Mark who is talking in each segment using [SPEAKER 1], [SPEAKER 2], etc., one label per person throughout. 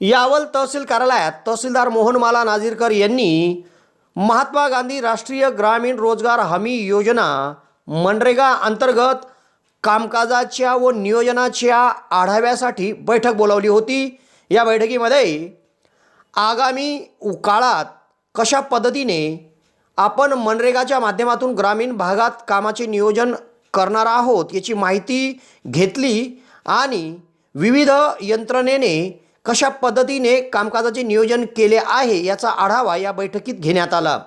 [SPEAKER 1] यावल तहसील कार्यालयात तहसीलदार मोहनमाला नाझीरकर यांनी महात्मा गांधी राष्ट्रीय ग्रामीण रोजगार हमी योजना मनरेगा अंतर्गत कामकाजाच्या व नियोजनाच्या आढाव्यासाठी बैठक बोलावली होती. या बैठकीमध्ये आगामी काळात कशा पद्धतीने आपण मनरेगाच्या माध्यमातून ग्रामीण भागात कामाचे नियोजन करणार आहोत याची माहिती घेतली आणि विविध यंत्रणेने कशा पद्धतीने कामकाजाचे नियोजन केले आहे याचा आढावा या बैठकीत घेण्यात आला.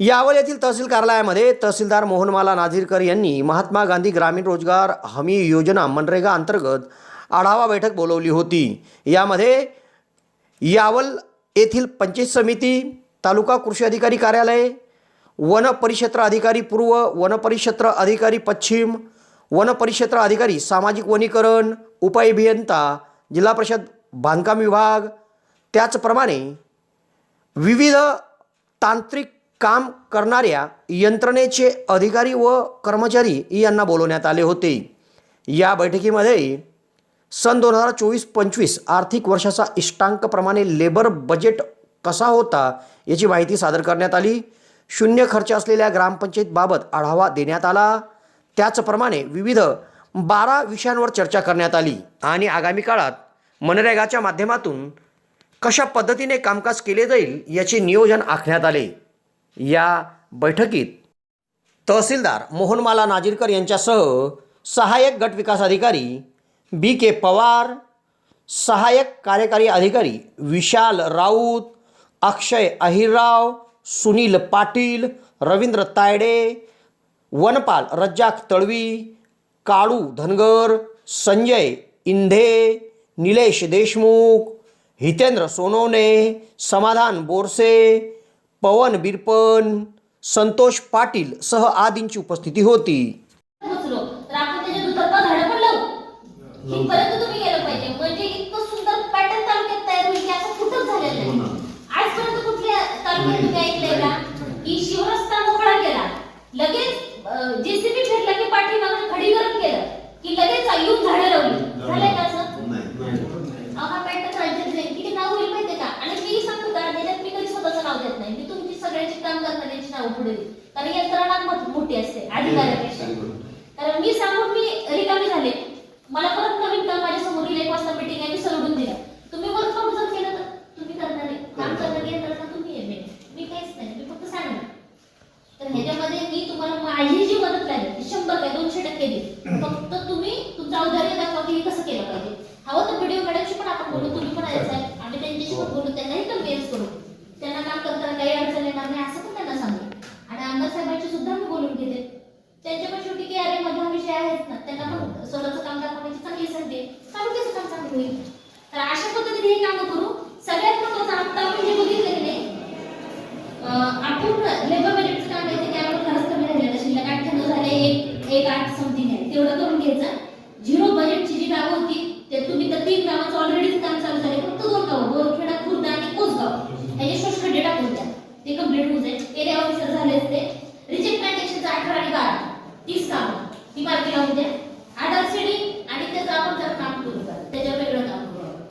[SPEAKER 1] यावल येथील तहसील कार्यालयामध्ये तहसीलदार मोहनमाला नाझीरकर यांनी महात्मा गांधी ग्रामीण रोजगार हमी योजना मनरेगा अंतर्गत आढावा बैठक बोलवली होती. यामध्ये यावल येथील पंचायत समिती तालुका कृषी अधिकारी कार्यालय वन परिक्षेत्र अधिकारी पूर्व वन परिक्षेत्र अधिकारी पश्चिम वन परिक्षेत्र अधिकारी सामाजिक वनीकरण उपअभियंता जिल्हा परिषद बांधकाम विभाग त्याचप्रमाणे विविध तांत्रिक काम करणाऱ्या यंत्रणेचे अधिकारी व कर्मचारी यांना बोलवण्यात आले होते. या बैठकीमध्ये सन दोन हजार चोवीस पंचवीस आर्थिक वर्षाचा इष्टांकप्रमाणे लेबर बजेट कसा होता याची माहिती सादर करण्यात आली. शून्य खर्च असलेल्या ग्रामपंचायतबाबत आढावा देण्यात आला. त्याचप्रमाणे विविध बारा विषयांवर चर्चा करण्यात आली आणि आगामी काळात मनरेगाच्या माध्यमातून कशा पद्धतीने कामकाज केले जाईल याचे नियोजन आखण्यात आले. या बैठकीत तहसीलदार मोहनमाला नाजीरकर यांच्यासह सहाय्यक गट विकास अधिकारी बी के पवार सहाय्यक कार्यकारी अधिकारी विशाल राऊत अक्षय अहिरराव सुनील पाटील रवींद्र तायडे वनपाल रज्जाक तळवी काळू धनगर संजय इंधे निलेश देशमुख हितेंद्र सोनवणे समाधान बोरसे पवन बिरपन संतोष पाटील सह आदींची उपस्थिती होती
[SPEAKER 2] पोचलो तर आपण त्याच्या दुतर्फा झाडं पण लावू इथपर्यंत तुम्ही गेलं पाहिजे म्हणजे इतकं सुंदर पॅटर्न तालुक्यात तयार होईल की असं कुठंच झालेलं नाही आजपर्यंत कुठल्या तालुक्यात तुम्ही ऐकलंय का की शिवरस्ता मोकळा केला लगेच जेसीबी फिरला की पाठीमागं खडीकरण केलं की लगेच येऊन झाडं लावली झालंय का असं अहो, हा पॅटर्न राज्यात जाईल किती नाव होईल माहितीये का आणि मी सांगतो का त्याच्यात मी कधी स्वतःचं नाव देत नाही मी तुमची सगळ्यांची काम करणाऱ्यांची नाव पुढे कारण यंत्रणा मोठी असते अधिकाऱ्यापेक्षा. कारण मी सांगून मी रिकामी झाले. मला परत नवीन काम माझ्यासमोर एक वाजता मीटिंग आहे मी सोडून दिलं. तुम्ही वर्क फ्रॉम जर केलं तर तुम्ही करणारे काम करणारे यंत्रणा तुम्ही आहे. मी काहीच नाही मी फक्त सांगणार. तर ह्याच्यामध्ये मी तुम्हाला माझी जी मदत लागेल शंभर काय दोनशे टक्के देईल. फक्त होईल तर अशा पद्धतीने हे काम करू. सगळ्यात महत्वाचं आता आपण जे बघितलं की नाही आपण लेबर बजेटचं काम आहे ते त्यावर खरंच कमी राहिलं शिल्लक अठ्ठ्याण्णव झाले एक एक आठ समथिंग आहे. तेवढं करून घ्यायचं झिरो बजेटची जी गावं होती ते तुम्ही तर तीन गावाचं ऑलरेडी काम चालू झाले फक्त दोन गावं बोरखेडा खुर्द आणि कोसगाव ह्याचे शोष खड्डे टाकून द्या ते कंप्लीट होऊ जाईल एरिया ऑफिसर झाले असते रिजेक्ट ट्रान्झॅक्शनचं अठरा आणि बारा तीस कामं ती मार्गी लावून द्या आधार सीडिंग आणि त्याचं आपण जर काम करू का त्याच्यावर वेगळं काम करू आपण.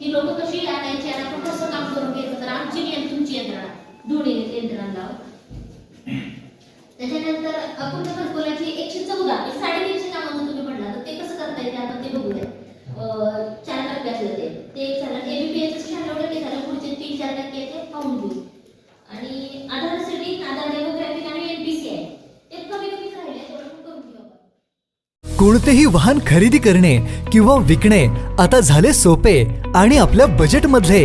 [SPEAKER 2] ती लोक कशी आणायची आणि आपण कसं काम करून घ्यायचं तर आमची आणि तुमची यंत्रणा. दोन्ही यंत्रणा लावा त्याच्यानंतर अपूर्ण घरकुलाची एकशे चौदा म्हणजे साडेतीनशे कामाचं तुम्ही म्हणला तर ते कसं करता येते आपण ते बघूया. चार टक्क्यातलं ते. ते एक झालं एबीपीएचं शहाण्णव टक्के झालं पुढचे तीन चार टक्के ते पाहून घेऊ आणि आधार सेटिंग आधार डेमोग्राफिक आणि एनपीसी आहे. ते कमी कमी राहिले
[SPEAKER 3] कोणतेही वाहन खरेदी करणे किंवा विकणे आता झाले सोपे आणि आपल्या बजेटमधले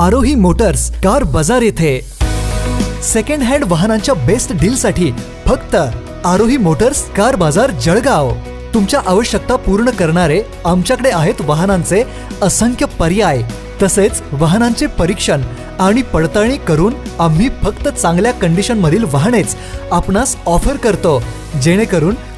[SPEAKER 3] आरोही मोटर्स कार बाजार येथे. सेकंड हँड वाहनांच्या बेस्ट डीलसाठी फक्त आरोही मोटर्स कार बाजार जळगाव. तुमच्या आवश्यकता पूर्ण करणारे आमच्याकडे आहेत वाहनांचे असंख्य पर्याय. तसेच वाहनांचे परीक्षण आणि पडताळणी करून आम्ही फक्त चांगल्या कंडिशनमधील वाहनेच आपणास ऑफर करतो. जेणेकरून